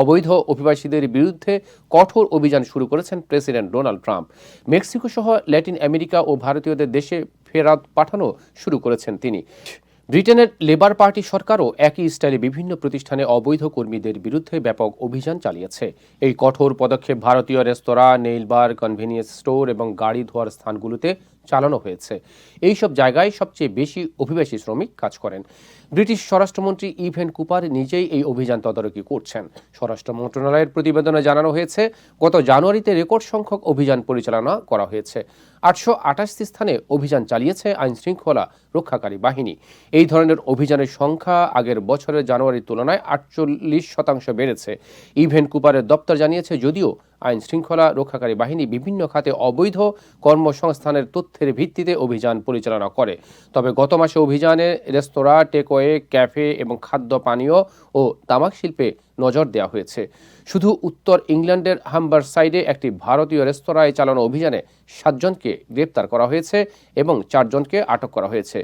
অবৈধ অভিবাসীদের বিরুদ্ধে কঠোর অভিযান শুরু করেছেন প্রেসিডেন্ট ডোনাল্ড ট্রাম্প। মেক্সিকো সহ ল্যাটিন আমেরিকা ও ভারতীয়দের দেশে ফেরাত পাঠানো শুরু করেছেন তিনি। ব্রিটেনের লেবার পার্টি সরকারও একই স্টাইলে বিভিন্ন প্রতিষ্ঠানে অবৈধ কর্মীদের বিরুদ্ধে ব্যাপক অভিযান চালিয়েছে। এই কঠোর পদক্ষেপ ভারতীয় রেস্তোরাঁ, নেইলবার কনভেনিয়েন্স স্টোর এবং গাড়ি ধোয়ার স্থানগুলোতে চালানো হয়েছে। এই সব জায়গায় সবচেয়ে বেশি অভিবাসী শ্রমিক কাজ করেন। ব্রিটিশ স্বরাষ্ট্রমন্ত্রী ইভেন কুপার নিজেই এই অভিযান তদারকি করছেন। স্বরাষ্ট্র মন্ত্রণালয়ের প্রতিবেদনে জানানো হয়েছে, গত জানুয়ারিতে রেকর্ড সংখ্যক অভিযান পরিচালনা করা হয়েছে। আটশো আটাশটি স্থানে অভিযান চালিয়েছে আইন শৃঙ্খলা রক্ষাকারী বাহিনী। এই ধরনের অভিযানের সংখ্যা আগের বছরের জানুয়ারির তুলনায় আটচল্লিশ শতাংশ বেড়েছে। ইভেন কুপারের দপ্তর জানিয়েছে, যদিও আইন শৃঙ্খলা রক্ষাকারী বাহিনী বিভিন্ন খাতে অবৈধ কর্মসংস্থানের তথ্যের ভিত্তিতে অভিযান পরিচালনা করে। তবে গত মাসে অভিযানে রেস্তোরাঁ, টেকওয়ে, ক্যাফে এবং খাদ্য, পানীয় ও তামাক শিল্পে নজর দেওয়া হয়েছে। শুধু উত্তর ইংল্যান্ডের হাম্বার সাইডে একটি ভারতীয় রেস্তোরাঁয় চালানো অভিযানে সাতজনকে গ্রেপ্তার করা হয়েছে এবং চারজনকে আটক করা হয়েছে।